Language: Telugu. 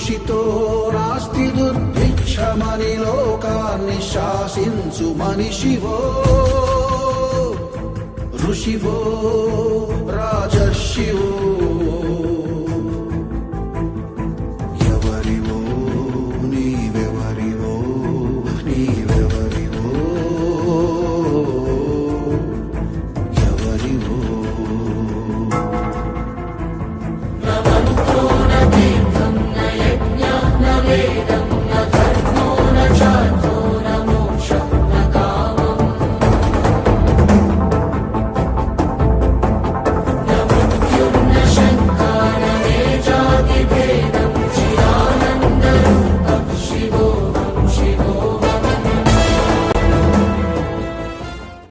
కృషితో నాస్తి దుర్భిక్షమని లోకాన్ని శాసించు మనిషివో. ఋషివో రాజర్షివో